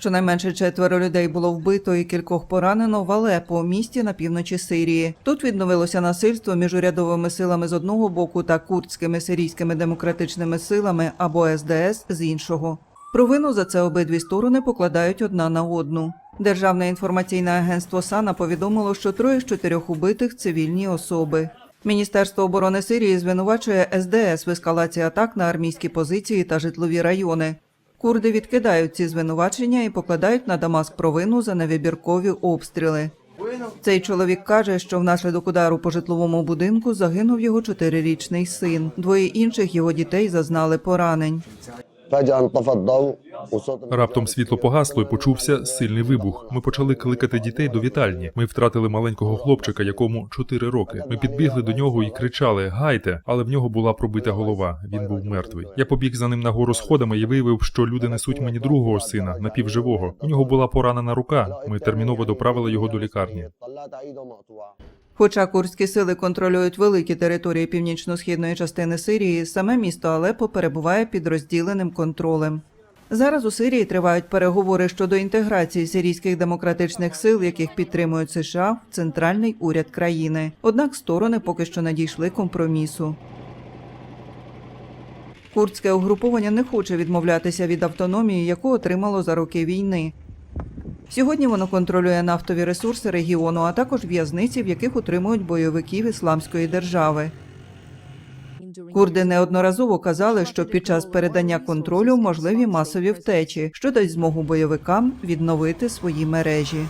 Щонайменше четверо людей було вбито і кількох поранено в Алепо, місті на півночі Сирії. Тут відновилося насильство між урядовими силами з одного боку та курдськими сирійськими демократичними силами або СДС з іншого. Провину за це обидві сторони покладають одна на одну. Державне інформаційне агентство САНА повідомило, що троє з чотирьох убитих цивільні особи. Міністерство оборони Сирії звинувачує СДС в ескалації атак на армійські позиції та житлові райони. Курди відкидають ці звинувачення і покладають на Дамаск провину за невибіркові обстріли. Цей чоловік каже, що внаслідок удару по житловому будинку загинув його чотирирічний син. Двоє інших його дітей зазнали поранень. Раптом світло погасло і почувся сильний вибух. Ми почали кликати дітей до вітальні. Ми втратили маленького хлопчика, якому 4 роки. Ми підбігли до нього і кричали Гайте! Але в нього була пробита голова. Він був мертвий. Я побіг за ним нагору сходами і виявив, що люди несуть мені другого сина напівживого. У нього була поранена рука. Ми терміново доправили його до лікарні. Хоча курські сили контролюють великі території північно-східної частини Сирії, саме місто Алепо перебуває під розділеним контролем. Зараз у Сирії тривають переговори щодо інтеграції сирійських демократичних сил, яких підтримують США в центральний уряд країни. Однак сторони поки що надійшли компромісу. Курдське угруповання не хоче відмовлятися від автономії, яку отримало за роки війни. Сьогодні воно контролює нафтові ресурси регіону, а також в'язниці, в яких утримують бойовиків ісламської держави. Курди неодноразово казали, що під час передання контролю можливі масові втечі, що дасть змогу бойовикам відновити свої мережі.